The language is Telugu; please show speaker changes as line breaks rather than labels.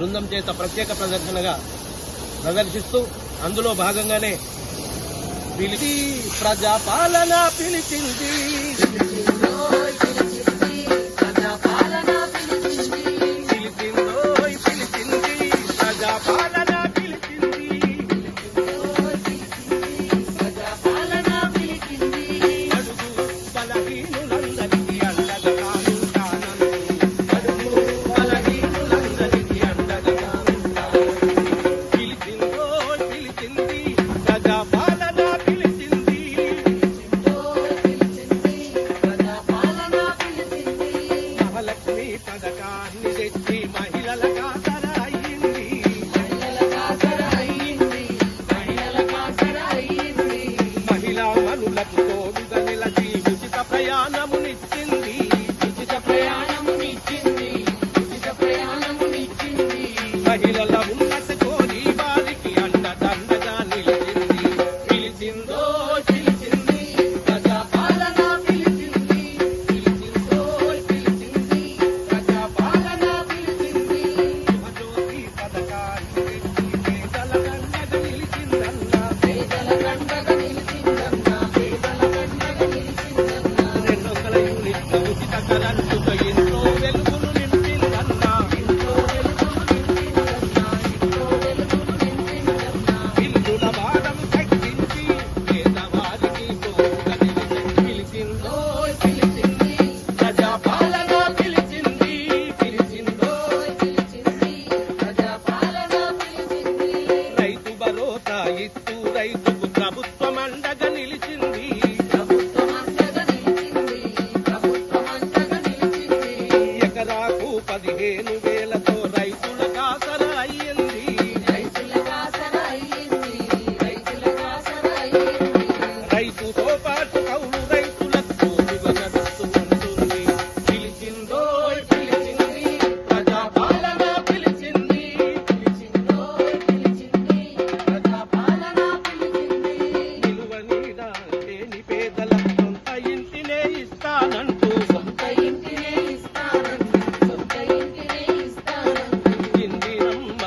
బృందం చేత ప్రత్యేక ప్రదర్శనగా ప్రదర్శిస్తూ అందులో భాగంగానే పిలిచి ప్రజాపాలన పిలిచింది. Thank పిలిచింది. మహాలక్ష్మి పథకాన్ని తెచ్చి మహిళల కాసర అయింది మహిళా మనులకు తోడుగా నిలచి ఉచిత ప్రయాణమునిచ్చింది. మహిళల ఉన్నత కోరి వారికి అండదండగా నిలిచింది. పిలిచిందో కరెంటుతో ఎంతో వెలుగును నింపిందన్నా ఇల్లుల తగ్గించి పేదవారికి తోడుగా నిలిచి పిలిచిందో పిలిచింది ప్రజాపాలన పిలిచింది పిలిచిందో రైతు భరోసా ఇస్తూ రైతుకు ప్రభుత్వం అండగా నిలిచింది. పదిహేను వేలతో రైతుల కాసర అయ్యింది. రైతుతో పాటు కౌలు